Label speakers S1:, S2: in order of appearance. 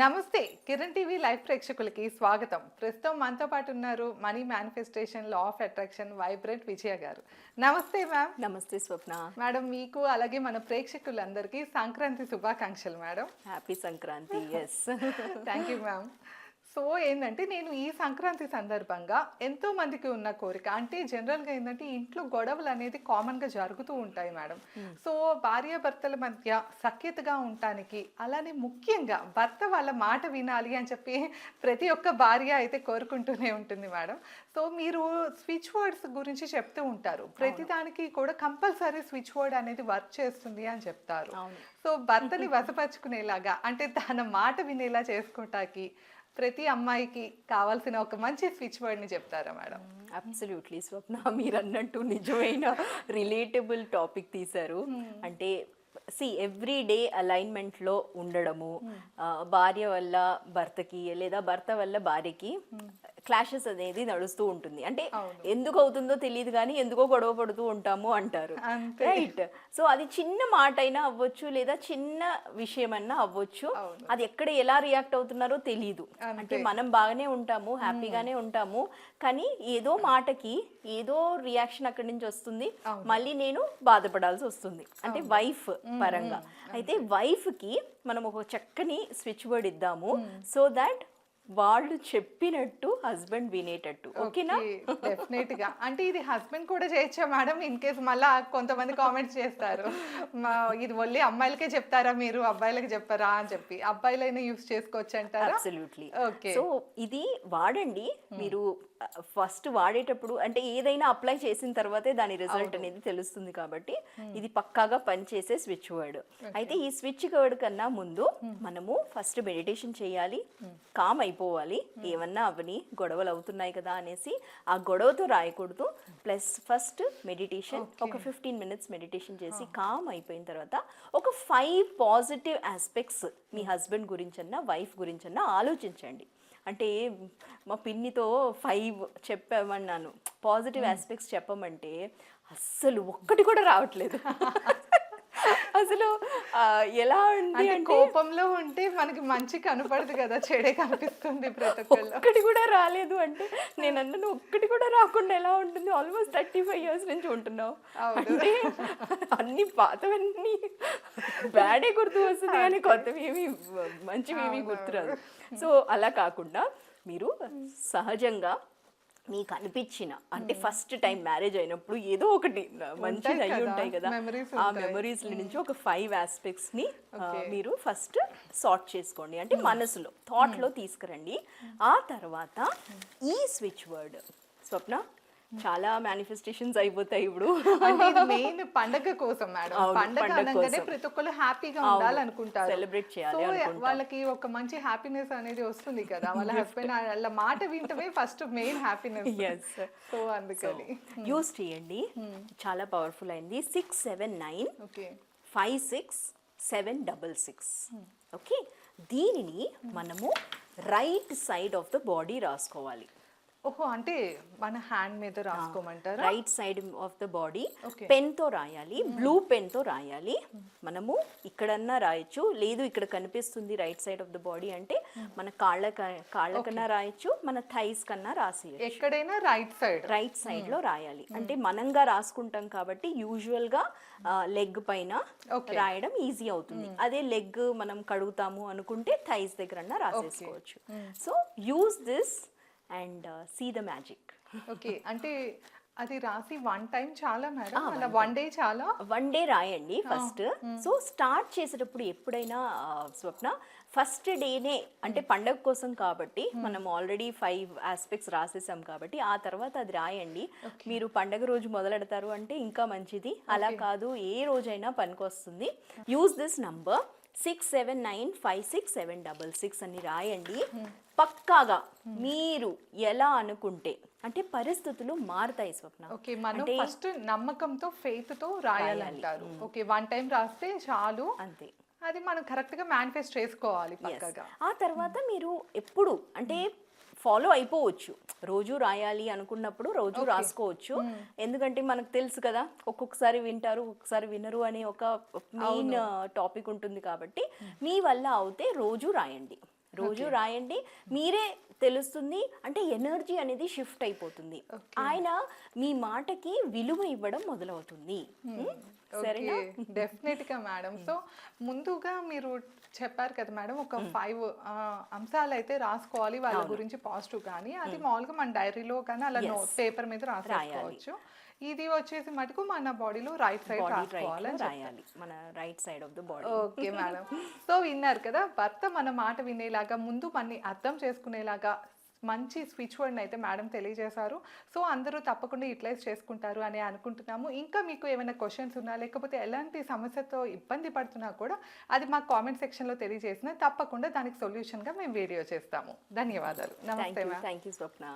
S1: నమస్తే Kiran TV live ప్రేక్షకులకి స్వాగతం. ప్రస్తుతం మనతో పాటు ఉన్నారు money manifestation law of attraction vibrant Vijaya garu. నమస్తే మ్యామ్
S2: నమస్తే స్వప్న.
S1: మేడం మీకు అలాగే మన ప్రేక్షకులందరికీ సంక్రాంతి శుభాకాంక్షలు madam.
S2: Happy Sankranti yes
S1: thank you ma'am so ఏంటంటే నేను ఈ సంక్రాంతి సందర్భంగా ఎంతో మందికి ఉన్న కోరిక అంటే జనరల్గా ఏంటంటే ఇంట్లో గొడవలు అనేది కామన్గా జరుగుతూ ఉంటాయి మేడం. సో భార్యాభర్తల మధ్య సఖ్యతగా ఉండటానికి అలానే ముఖ్యంగా భర్త వాళ్ళ మాట వినాలి అని చెప్పి ప్రతి ఒక్క భార్య అయితే కోరుకుంటూనే ఉంటుంది మేడం. సో మీరు స్విచ్ వర్డ్స్ గురించి చెప్తూ ఉంటారు. ప్రతిదానికి కూడా కంపల్సరీ స్విచ్ వర్డ్ అనేది వర్క్ చేస్తుంది అని చెప్తారు. సో భర్తని వశపరుచుకునేలాగా అంటే తన మాట వినేలా చేసుకోవటానికి ప్రతి అమ్మాయికి కావాల్సిన ఒక మంచి స్విచ్ వర్డ్ని చెప్తారా మేడం?
S2: అబ్సల్యూట్లీ స్వప్న మీరు అన్నట్టు నిజమైన రిలేటబుల్ టాపిక్ తీశారు. అంటే సి ఎవ్రీ డే అలైన్మెంట్లో ఉండడము ఆ, భార్య వల్ల భర్తకి లేదా భర్త వల్ల భార్యకి క్లాషెస్ అనేది నడుస్తూ ఉంటుంది. అంటే ఎందుకు అవుతుందో తెలియదు కానీ ఎందుకో గొడవ పడుతూ ఉంటాము అంటారు. రైట్ సో అది చిన్న మాట అయినా అవ్వచ్చు లేదా చిన్న విషయం అన్నా అవ్వచ్చు. అది ఎక్కడ ఎలా రియాక్ట్ అవుతున్నారో తెలియదు. అంటే మనం బాగానే ఉంటాము హ్యాపీగానే ఉంటాము. కానీ ఏదో మాటకి ఏదో రియాక్షన్ అక్కడి నుంచి వస్తుంది. మళ్ళీ నేను బాధపడాల్సి వస్తుంది. అంటే వైఫ్ పరంగా. అయితే వైఫ్కి మనం ఒక చక్కని స్విచ్ వర్డ్ ఇద్దాము సో దాట్ వాళ్ళు చెప్పినట్టు హస్బెండ్ వినేటట్టు. ఓకేనా?
S1: డెఫినెట్గా అంటే ఇది హస్బెండ్ కూడా చేయొచ్చా మేడం ఇన్ కేస్ మళ్ళా కొంతమంది కామెంట్స్ చేస్తారు. మా ఇది ఓన్లీ అమ్మాయిలకే చెప్తారా మీరు? అబ్బాయిలకి చెప్పారా అని చెప్పి. అబ్బాయిలైనా యూస్ చేసుకోవచ్చు అంటారా?
S2: Absolutely
S1: okay.
S2: సో ఇది వాడండి. మీరు ఫస్ట్ వాడేటప్పుడు అంటే ఏదైనా అప్లై చేసిన తర్వాతే దాని రిజల్ట్ అనేది తెలుస్తుంది కాబట్టి ఇది పక్కాగా పనిచేసే స్విచ్ వర్డ్ అయితే ఈ స్విచ్ వర్డ్ కన్నా ముందు మనము ఫస్ట్ మెడిటేషన్ చేయాలి. కామ్ అయిపోవాలి. ఏమన్నా అవని గొడవలు అవుతున్నాయి కదా అనేసి ఆ గొడవతో రాయకూడదు. ప్లస్ ఫస్ట్ మెడిటేషన్ ఒక ఫిఫ్టీన్ మినిట్స్ మెడిటేషన్ చేసి కామ్ అయిపోయిన తర్వాత ఒక ఫైవ్ పాజిటివ్ ఆస్పెక్ట్స్ మీ హస్బెండ్ గురించన్నా వైఫ్ గురించన్నా ఆలోచించండి. అంటే మా పిన్నితో ఫైవ్ చెప్పమన్నాను. పాజిటివ్ ఆస్పెక్ట్స్ చెప్పమంటే అస్సలు ఒక్కటి కూడా రావట్లేదు. అసలు ఎలా ఉంది
S1: అంటే కోపంలో ఉంటే మనకి మంచి కనపడదు కదా చెడే కనిపిస్తుంది ప్రతి
S2: ఒక్కటి కూడా రాలేదు అంటే నేను అన్నాను ఒక్కటి కూడా రాకుండా ఎలా ఉంటుంది? ఆల్మోస్ట్ థర్టీ ఫైవ్ ఇయర్స్ నుంచి ఉంటున్నావు. అంటే అన్ని పాతవన్నీ బ్యాడే గుర్తు వస్తుంది కానీ కొత్తవి ఏమి మంచివి ఏమి గుర్తురాదు. సో అలా కాకుండా మీరు సహజంగా మీకు అనిపించిన అంటే ఫస్ట్ టైం మ్యారేజ్ అయినప్పుడు ఏదో ఒకటి మంచిది అయి ఉంటాయి కదా. ఆ. మెమరీస్ నుంచి ఒక ఫైవ్
S1: ఆస్పెక్ట్స్ని.
S2: మీరు ఫస్ట్ సార్ట్ చేసుకోండి. అంటే మనసులో థాట్లో తీసుకురండి. ఆ తర్వాత ఈ స్విచ్ వర్డ్ స్వప్న చాలా మేనిఫెస్టేషన్స్ అయిపోతాయి ఇప్పుడు.
S1: అంటే ఇది మెయిన్ పండగ కోసం మేడం పండగ అనగానే. ప్రతి ఒక్కళ్ళు హ్యాపీగా ఉండాలనుకుంటారు.
S2: celebrate చేయాలి.
S1: వాళ్ళకి ఒక మంచి హ్యాపీనెస్ అనేది వస్తుంది కదా. వాళ్ళ హస్బెండ్ వాళ్ళ మాట వింటమే ఫస్ట్ మెయిన్ హ్యాపీనెస్. సో అందుకని.
S2: యూస్ చేయండి. చాలా పవర్ఫుల్ అయింది. Six seven nine
S1: okay
S2: five six seven double six okay దీనిని మనము right side of the body రాసుకోవాలి.
S1: ఓహో అంటే మన హ్యాండ్ మీద రాసుకోమంటారా?
S2: Right side of the body. పెన్తో రాయాలి. బ్లూ పెన్తో రాయాలి. మనము ఇక్కడన్నా రాయొచ్చు. లేదు ఇక్కడ కనిపిస్తుంది right side of the body అంటే మన కాళ్ళ కాళ్ళ కన్నా రాయొచ్చు మన థైస్ కన్నా రాసేయచ్చు.
S1: ఎక్కడైనా రైట్ సైడ్
S2: రైట్ సైడ్లో రాయాలి. అంటే మనంగా రాసుకుంటాం కాబట్టి యూజువల్గా లెగ్ పైన. రాయడం ఈజీ అవుతుంది. అదే లెగ్ మనం కడుగుతాము అనుకుంటే థైస్ దగ్గర రాసేసుకోవచ్చు. So use this and see the magic
S1: okay అంటే అది రాసి వన్ టైం చాలా మేడం అలా వన్ డే చాలా?
S2: వన్ డే రాయండి ఫస్ట్ సో స్టార్ట్ చేసేటప్పుడు ఎప్పుడైనా స్వప్న ఫస్ట్ డేనే అంటే పండగ కోసం కాబట్టి మనం ఆల్రెడీ ఫైవ్ ఆస్పెక్ట్స్ రాసేసాం కాబట్టి ఆ తర్వాత అది రాయండి. మీరు పండగ రోజు మొదలెడతారు అంటే ఇంకా మంచిది. అలా కాదు ఏ రోజైనా పనికొస్తుంది. Use this number six seven nine five six seven double six అని రాయండి. పక్కాగా మీరు ఎలా అనుకుంటే అంటే పరిస్థితులు మారుతాయి స్వప్న.
S1: ఓకే మనం ఫస్ట్ నమ్మకంతో ఫెయిత్తో రాయాలంటారు. ఓకే వన్ టైం రాస్తే చాలు.
S2: అంతే.
S1: అది మనం కరెక్ట్గా మేనిఫెస్ట్ చేసుకోవాలి
S2: ఆ తర్వాత మీరు ఎప్పుడు అంటే ఫాలో అయిపోవచ్చు. రోజు రాయాలి అనుకున్నప్పుడు రోజు రాసుకోవచ్చు. ఎందుకంటే మనకు తెలుసు కదా ఒక్కొక్కసారి వింటారు ఒక్కొక్కసారి వినరు అనే ఒక మెయిన్ టాపిక్ ఉంటుంది కాబట్టి మీ వల్ల అవుతే రోజు రాయండి. రోజు రాయండి. మీరే తెలుస్తుంది. అంటే ఎనర్జీ అనేది షిఫ్ట్ అయిపోతుంది. ఆయన మీ మాటకి విలువ ఇవ్వడం మొదలవుతుంది. సరేనా?
S1: డెఫినెట్గా మేడం. సో ముందుగా మీరు చెప్పారు కదా మేడం ఒక ఫైవ్ అంశాలు అయితే రాసుకోవాలి వాళ్ళ గురించి పాజిటివ్ కానీ అది మామూలుగా మన డైరీలో కానీ అలా పేపర్ మీద రాసుకోవచ్చు ఇది వచ్చేసి మటుకు మన బాడీలో రైట్ సైడ్
S2: రాయాలి. మన right side of the body
S1: okay madam so విన్నారు కదా భర్త మన మాట వినేలాగా ముందు మనని అర్థం చేసుకునేలాగా మంచి స్విచ్ వర్డ్ని అయితే మేడం తెలియజేశారు. సో అందరూ తప్పకుండా యూటిలైజ్ చేసుకుంటారు అని అనుకుంటున్నాము. ఇంకా మీకు ఏమైనా క్వశ్చన్స్ ఉన్నా లేకపోతే ఎలాంటి సమస్యతో ఇబ్బంది పడుతున్నా కూడా అది మా కామెంట్ సెక్షన్లో తెలియజేసిన తప్పకుండా దానికి సొల్యూషన్గా మేము వీడియో చేస్తాము. ధన్యవాదాలు. నమస్తే
S2: థ్యాంక్ యూ స్వప్న.